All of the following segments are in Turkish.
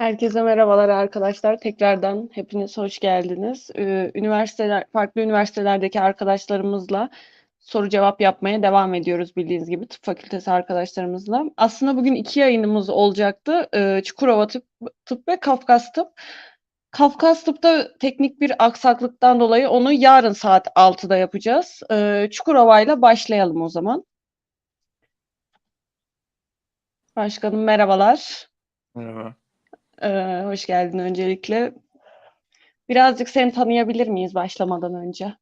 Herkese merhabalar arkadaşlar. Tekrardan hepiniz hoş geldiniz. Ee, Üniversiteler, farklı üniversitelerdeki arkadaşlarımızla soru cevap yapmaya devam ediyoruz bildiğiniz gibi tıp fakültesi arkadaşlarımızla. Aslında bugün iki yayınımız olacaktı. Ee, Çukurova Tıp, Tıp ve Kafkas Tıp. Kafkas Tıp'ta teknik bir aksaklıktan dolayı onu yarın saat 6'da yapacağız. Ee, Çukurova ile başlayalım o zaman. Başkanım merhabalar. Merhaba. Ee, hoş geldin öncelikle. Birazcık seni tanıyabilir miyiz başlamadan önce?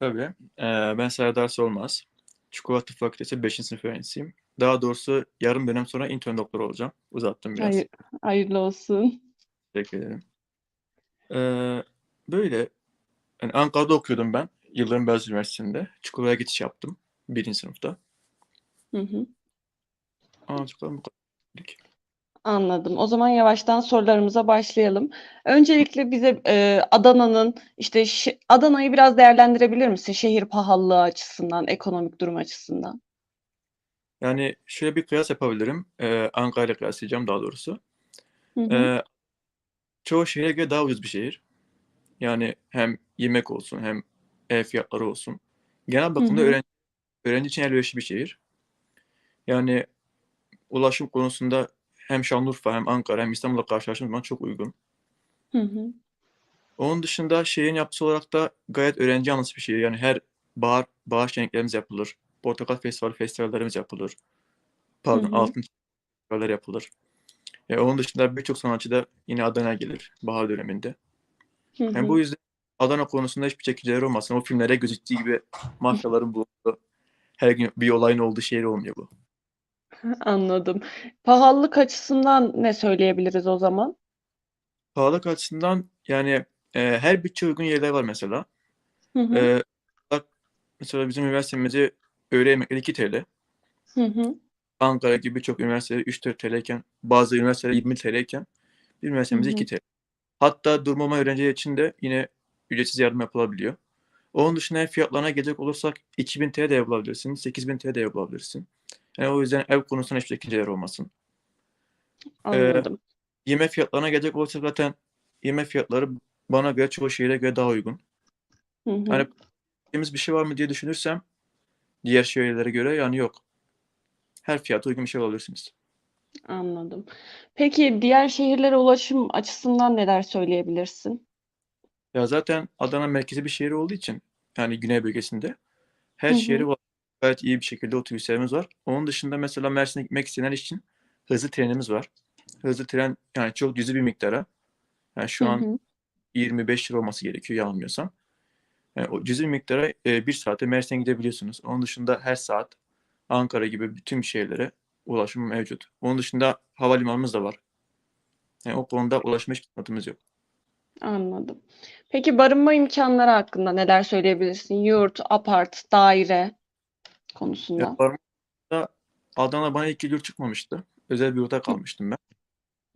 Tabii. Ee, ben Serdar Solmaz. Tıp Fakültesi 5. sınıf öğrencisiyim. Daha doğrusu yarım dönem sonra intern doktor olacağım. Uzattım biraz. Hayır, hayırlı olsun. Teşekkür ederim. Ee, böyle. Yani Ankara'da okuyordum ben. Yıldırım Beyazıt Üniversitesi'nde. Çukurova'ya geçiş yaptım. Birinci sınıfta. Hı hı, Anlattıklarım bu kadar. Anladım. O zaman yavaştan sorularımıza başlayalım. Öncelikle bize e, Adana'nın işte Adana'yı biraz değerlendirebilir misin? Şehir pahalılığı açısından, ekonomik durum açısından. Yani şöyle bir kıyas yapabilirim. Ee, Ankara ile kıyaslayacağım daha doğrusu. Hı hı, Ee, çoğu şehre göre daha ucuz bir şehir. Yani hem yemek olsun hem ev fiyatları olsun. Genel hı bakımda hı, öğrenci, öğrenci için elverişli bir şehir. Yani ulaşım konusunda hem Şanlıurfa hem Ankara hem İstanbul'la karşılaştığımız zaman çok uygun. hı hı, Onun dışında şehrin yapısı olarak da gayet öğrenci yanlısı bir şehir. Yani her bahar, bahar şenliklerimiz yapılır. Portakal Festivali festivallerimiz yapılır. hı Pardon, hı, altın festivaller yapılır. E, onun dışında birçok sanatçı da yine Adana'ya gelir bahar döneminde. hı Yani hı. bu yüzden Adana konusunda hiçbir çekinceler olmasın. O filmlere gözüktüğü gibi mafyaların bulunduğu, her gün bir olayın olduğu şehir olmuyor bu. Anladım. Pahalılık açısından ne söyleyebiliriz o zaman? Pahalılık açısından yani e, her bütçe uygun yerler var mesela. Hı hı, E, bak, mesela bizim üniversitemizde öğle yemekleri 2 TL. hı hı, Ankara gibi birçok üniversitede 3-4 TL iken bazı üniversiteler 20 TL iken bir hı üniversitemizde hı, 2 TL. Hatta durmama öğrenciler için de yine ücretsiz yardım yapılabiliyor. Onun dışında ev fiyatlarına gelecek olursak 2000 TL de ev bulabilirsin, 8000 TL de ev bulabilirsin. Yani o yüzden ev konusunda hiçbir çekinceler olmasın. Ee, anladım. yemek fiyatlarına gelecek olursak zaten yemek fiyatları bana göre çoğu şehire göre daha uygun. Hı hı. Hani bir şey var mı diye düşünürsem diğer şehirlere göre yani yok. Her fiyata uygun bir şey alabilirsiniz. Anladım. Peki diğer şehirlere ulaşım açısından neler söyleyebilirsin? Ya zaten Adana merkezi bir şehir olduğu için yani güney bölgesinde her Hı hı, ula- gayet iyi bir şekilde otobüslerimiz var. Onun dışında mesela Mersin'e gitmek isteyenler için hızlı trenimiz var. Hızlı tren yani çok cüzi bir miktara. Yani hı şu an hı, 25 lira olması gerekiyor yanılmıyorsam. Yani o cüzi miktara e, bir saate Mersin'e gidebiliyorsunuz. Onun dışında her saat Ankara gibi bütün şehirlere ulaşım mevcut. Onun dışında havalimanımız da var. Yani o konuda ulaşma sıkıntımız yok. Anladım. Peki barınma imkanları hakkında neler söyleyebilirsin? Yurt, apart, daire Ya konusunda. Parmağımda Adana bana ilk yurt çıkmamıştı. Özel bir yurtta kalmıştım ben.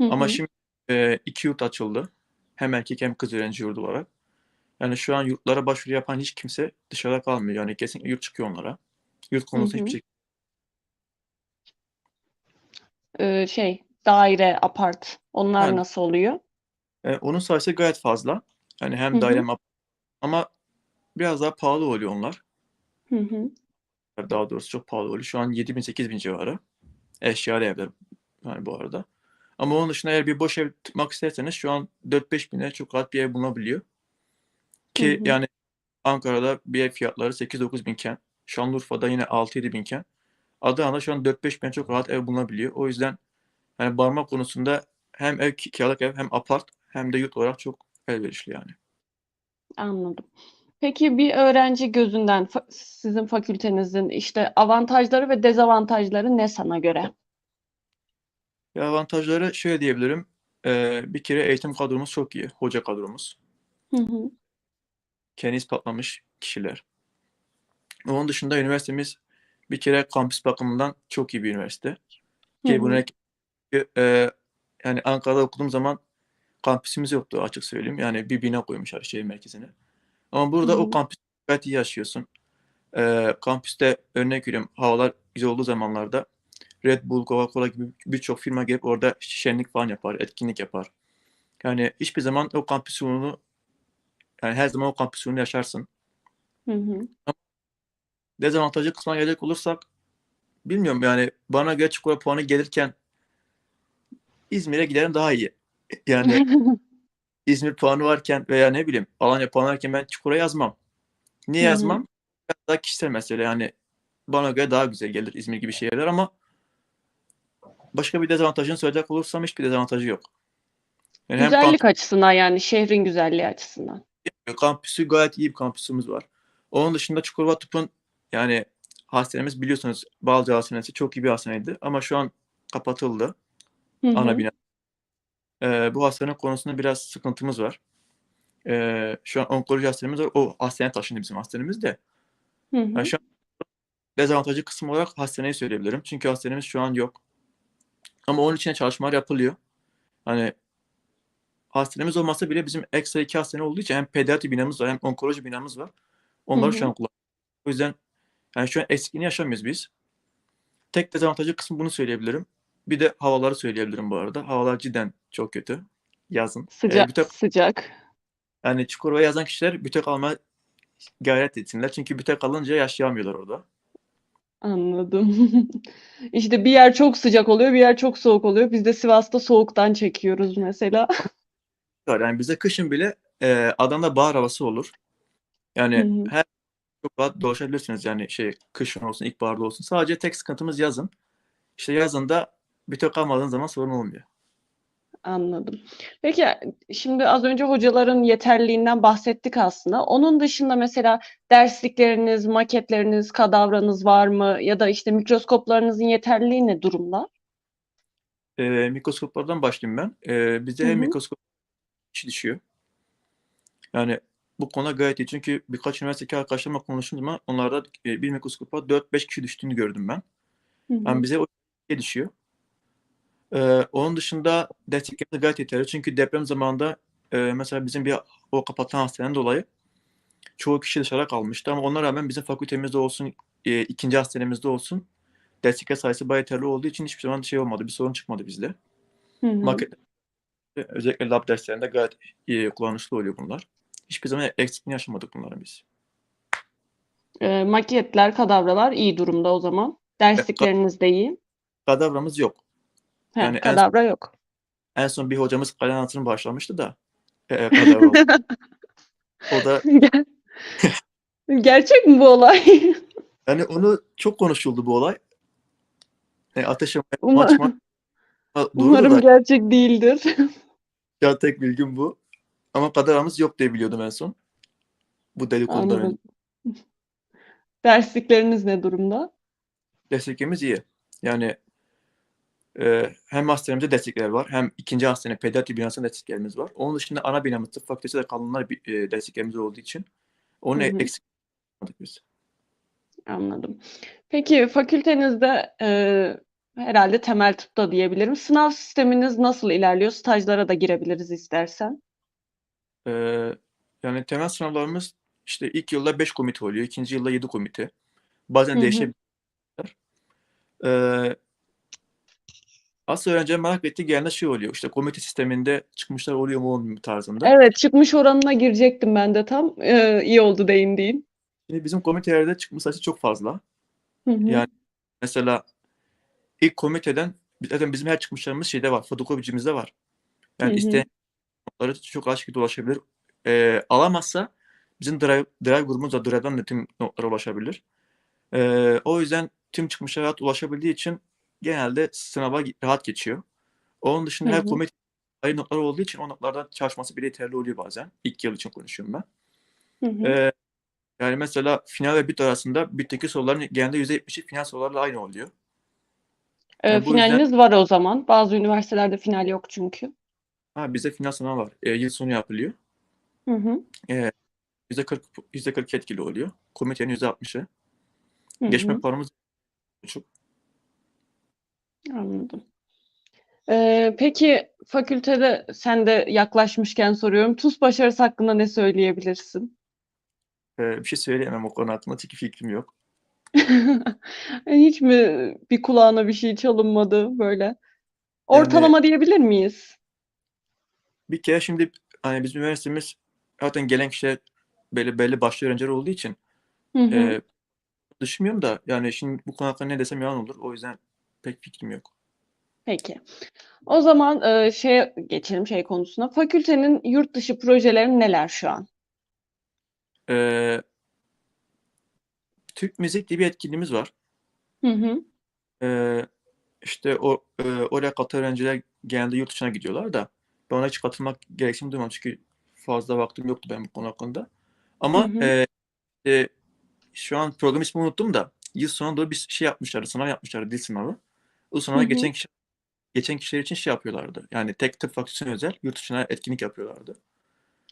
Hı Ama hı, şimdi e, iki yurt açıldı. Hem erkek hem kız öğrenci yurdu olarak. Yani şu an yurtlara başvuru yapan hiç kimse dışarıda kalmıyor. Yani kesinlikle yurt çıkıyor onlara. Yurt hı hı. hiçbir şey. Ee, şey, daire, apart onlar Yani, nasıl oluyor? E, onun sayısı gayet fazla. Yani Hı hem daire hı, ama biraz daha pahalı oluyor onlar. hı hı, Daha doğrusu çok pahalı oluyor. Şu an 7000 bin civarı. Eşyalı evler yani bu arada. Ama onun dışında eğer bir boş ev tutmak isterseniz şu an 4-5 bine çok rahat bir ev bulunabiliyor. hı Ki hı. yani Ankara'da bir ev fiyatları 8-9 binken, Şanlıurfa'da yine 6-7 binken, Adana'da şu an 4-5 bin çok rahat ev bulunabiliyor. O yüzden yani barınma konusunda hem ev kiralık ev hem apart hem de yurt olarak çok elverişli yani. Anladım. Peki bir öğrenci gözünden fa- sizin fakültenizin işte avantajları ve dezavantajları ne sana göre? Ve avantajları şöyle diyebilirim. Ee, bir kere eğitim kadromuz çok iyi. Hoca kadromuz. Hı hı, Kendi ispatlamış kişiler. Onun dışında üniversitemiz bir kere kampüs bakımından çok iyi bir üniversite. Ki hı, e, yani Ankara'da okuduğum zaman kampüsümüz yoktu açık söyleyeyim. Yani bir bina koymuşlar şehir merkezine. Ama burada o hı, kampüs gayet iyi yaşıyorsun. Ee, kampüste örnek veriyorum havalar güzel olduğu zamanlarda Red Bull, Coca-Cola gibi birçok firma gelip orada şenlik falan yapar, etkinlik yapar. Yani hiçbir zaman o kampüs ruhunu yani her zaman o kampüs ruhunu yaşarsın. Hı hı. Dezavantajlı kısmına gelecek olursak bilmiyorum yani bana göre Çukurova puanı gelirken İzmir'e giderim daha iyi. Yani İzmir puanı varken veya ne bileyim Alanya puanı varken ben Çukur'a yazmam. Niye yazmam? Biraz daha kişisel mesele yani bana göre daha güzel gelir İzmir gibi şehirler ama başka bir dezavantajını söyleyecek olursam hiçbir dezavantajı yok. Yani Güzellik açısından yani şehrin güzelliği açısından. kampüsü, gayet iyi bir kampüsümüz var. Onun dışında Çukurova Tıp'ın yani hastanemiz biliyorsunuz Balcı Hastanesi çok iyi bir hastaneydi ama şu an kapatıldı Hı ana bina. Ee, bu hastane konusunda biraz sıkıntımız var. Ee, şu an onkoloji hastanemiz var. O hastaneye taşındı bizim hastanemiz de. Hı hı. Yani şu an dezavantajlı kısım olarak hastaneyi söyleyebilirim. Çünkü hastanemiz şu an yok. Ama onun için çalışmalar yapılıyor. Hani hastanemiz olmasa bile bizim ekstra iki hastane olduğu için hem pediatri binamız var hem onkoloji binamız var. Onları Hı şu hı. an kullanıyoruz. O yüzden yani şu an eksikliğini yaşamıyoruz biz. Tek dezavantajlı kısım bunu söyleyebilirim. Bir de havaları söyleyebilirim bu arada. Havalar cidden çok kötü. Yazın. Ee, Sıcak, bütek, sıcak. yani Çukurova yazan kişiler bütek almaya gayret etsinler. Çünkü bütek alınca yaşayamıyorlar orada. Anladım. İşte bir yer çok sıcak oluyor, bir yer çok soğuk oluyor. Biz de Sivas'ta soğuktan çekiyoruz mesela. Yani bize kışın bile e, Adana'da bahar havası olur. Yani Hı hı. her çok rahat dolaşabilirsiniz yani şey kışın olsun ilkbaharda olsun. Sadece tek sıkıntımız yazın. İşte yazın da bütek kalmadığın zaman sorun olmuyor. Anladım. Peki şimdi az önce hocaların yeterliliğinden bahsettik aslında. Onun dışında mesela derslikleriniz, maketleriniz, kadavranız var mı? Ya da işte mikroskoplarınızın yeterliliği ne durumda? E, mikroskoplardan başlayayım ben. E, bizde Hı hem hı. mikroskop kişi düşüyor. Yani bu konuda gayet iyi. Çünkü birkaç üniversitedeki arkadaşlarımla konuştuğum zaman onlarda e, bir mikroskopa 4-5 kişi düştüğünü gördüm ben. Hı hı. Yani bize o düşüyor. Ee, onun dışında desteklerimiz gayet yeterli. Çünkü deprem zamanında e, mesela bizim bir o kapatan hastaneden dolayı çoğu kişi dışarı kalmıştı ama ona rağmen bizim fakültemizde olsun, e, ikinci hastanemizde olsun destekler sayısı bayağı yeterli olduğu için hiçbir zaman şey olmadı, bir sorun çıkmadı bizde. Hı özellikle lab derslerinde gayet iyi, kullanışlı oluyor bunlar. Hiçbir zaman eksikliğini yaşamadık bunların biz. Ee, maketler, kadavralar iyi durumda o zaman. Derslikleriniz de iyi. Kadavramız yok. He, Yani en, kadavra yok. en son bir hocamız kalem anlatımını başlamıştı da e, kadavra oldu. O da Ger- Gerçek mi bu olay? Yani onu çok konuşuldu bu olay. Yani ateş Uma- açmak durdu Umarım da gerçek değildir. ya tek bilgim bu. Ama kadaramız yok diye biliyordum en son. Bu dedikodudan önce. Derslikleriniz ne durumda? Destekimiz iyi. Yani e, hem hastanemizde destekler var hem ikinci hastane pediatri binasında desteklerimiz var. Onun dışında ana binamız tıp fakültesi de kanunlar bir, e, desteklerimiz olduğu için onu eksik biz. Anladım. Peki fakültenizde e, herhalde temel tıpta diyebilirim. Sınav sisteminiz nasıl ilerliyor? Stajlara da girebiliriz istersen. E, yani temel sınavlarımız işte ilk yılda 5 komite oluyor. ikinci yılda 7 komite. Bazen değişebilir. Ee, Asıl öğrencilerin merak ettiği genelde şey oluyor. İşte komite sisteminde çıkmışlar oluyor mu olmuyor mu tarzında. Evet, çıkmış oranına girecektim ben de tam. E, iyi oldu değindiğin. Şimdi bizim komitelerde çıkmış sayısı çok fazla. Hı hı. Yani mesela ilk komiteden zaten bizim her çıkmışlarımız şeyde var. Fotokopicimizde var. Yani isteyen çok rahat şekilde ulaşabilir. Ee, alamazsa bizim drive, drive grubumuzda drive'dan da tüm notlara ulaşabilir. Ee, o yüzden tüm çıkmışlara rahat ulaşabildiği için genelde sınava rahat geçiyor. Onun dışında Hı her hı. komite ayrı notlar olduğu için o notlardan çalışması bile yeterli oluyor bazen. İlk yıl için konuşuyorum ben. Hı hı. Ee, yani mesela final ve bit arasında bitteki soruların genelde %70'i final sorularla aynı oluyor. E, Yani bu yüzden finaliniz var o zaman. Bazı üniversitelerde final yok çünkü. ha, bize final sınavı var. Ee, yıl sonu yapılıyor. Hı hı. Ee, %40, %40 etkili oluyor. Komitenin %60'ı. Hı Geçme hı. puanımız buçuk. Anladım. E, peki fakültede sen de yaklaşmışken soruyorum. TUS başarısı hakkında ne söyleyebilirsin? Ee, bir şey söyleyemem o konu hakkında çünkü fikrim yok. Hiç mi bir kulağına bir şey çalınmadı böyle? Ortalama diyebilir miyiz? Bir kere şimdi hani bizim üniversitemiz zaten gelen kişiler belli belli başlı öğrenciler olduğu için Hı hı. e, düşünmüyorum da yani şimdi bu konu hakkında ne desem yalan olur. O yüzden pek fikrim yok. Peki. O zaman e, şeye geçelim şey konusuna. Fakültenin yurt dışı projeleri neler şu an? E, Türk Müzik diye bir etkinliğimiz var. Hı hı. E, işte o e, oraya katılan öğrenciler genelde yurt dışına gidiyorlar da ben ona hiç katılmak gereksinimi duymadım çünkü fazla vaktim yoktu benim bu konu hakkında. Ama Hı hı. e, e, şu an program ismini unuttum da yıl sonuna doğru bir şey yapmışlardı, sınav yapmışlardı, dil sınavı. O Hı hı. geçen kişi geçen kişiler için şey yapıyorlardı. Yani tek tıp fakültesine özel yurt dışına etkinlik yapıyorlardı.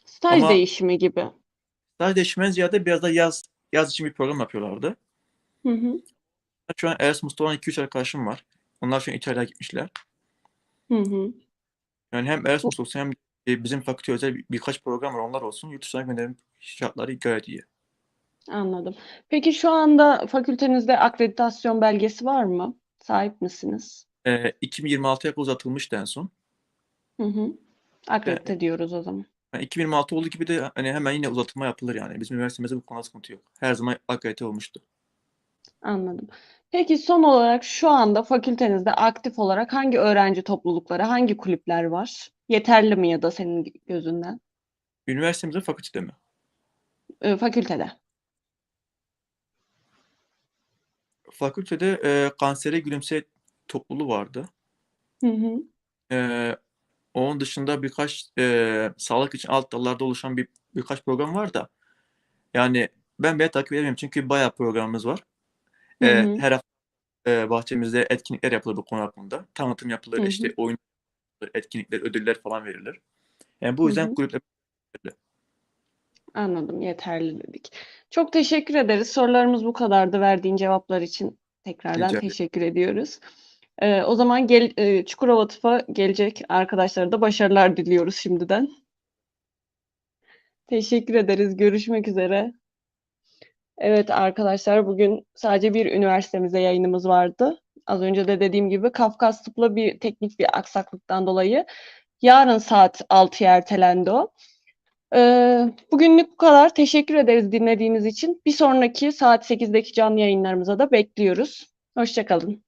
Staj Ama- değişimi gibi. Sadece değişmeden ziyade biraz da yaz yaz için bir program yapıyorlardı. Hı hı. Şu an Erasmus'ta olan 2-3 arkadaşım var. Onlar şu an İtalya'ya gitmişler. Hı hı. Yani hem Erasmus olsun hem e, bizim fakülte özel bir- birkaç program var onlar olsun. Yurt dışına gönderim şartları gayet iyi. Anladım. Peki şu anda fakültenizde akreditasyon belgesi var mı? Sahip misiniz? E, 2026'ya kadar uzatılmıştı en son. Hı hı. Akredite diyoruz o zaman. Yani 2026 olduğu gibi de hani hemen yine uzatılma yapılır yani. Bizim üniversitemizde bu konuda sıkıntı yok. Her zaman akredite olmuştu. Anladım. Peki son olarak şu anda fakültenizde aktif olarak hangi öğrenci toplulukları, hangi kulüpler var? Yeterli mi ya da senin gözünden? Üniversitemizin fakültede mi? Ee, fakültede. Fakültede e, kansere gülümse topluluğu vardı. Hı hı. E, onun dışında birkaç e, sağlık için alt dallarda oluşan bir birkaç program var da yani ben bile takip edemiyorum çünkü bayağı programımız var. Hı E, hı. her hafta e, bahçemizde etkinlikler yapılır bu konu hakkında. Tanıtım yapılır, Hı hı. işte oyun etkinlikler, ödüller falan verilir. Yani bu Hı yüzden hı. kulüpler Anladım, yeterli dedik. Çok teşekkür ederiz. Sorularımız bu kadardı. Verdiğin cevaplar için tekrardan Rica ederim. teşekkür ediyoruz. Ee, o zaman gel, e, Çukurova Tıp'a gelecek arkadaşlara da başarılar diliyoruz şimdiden. Teşekkür ederiz. Görüşmek üzere. Evet arkadaşlar bugün sadece bir üniversitemizde yayınımız vardı. Az önce de dediğim gibi Kafkas Tıp'la bir teknik bir aksaklıktan dolayı yarın saat 6'ya ertelendi o. Ee, bugünlük bu kadar. Teşekkür ederiz dinlediğiniz için. Bir sonraki saat 8'deki canlı yayınlarımıza da bekliyoruz. Hoşçakalın.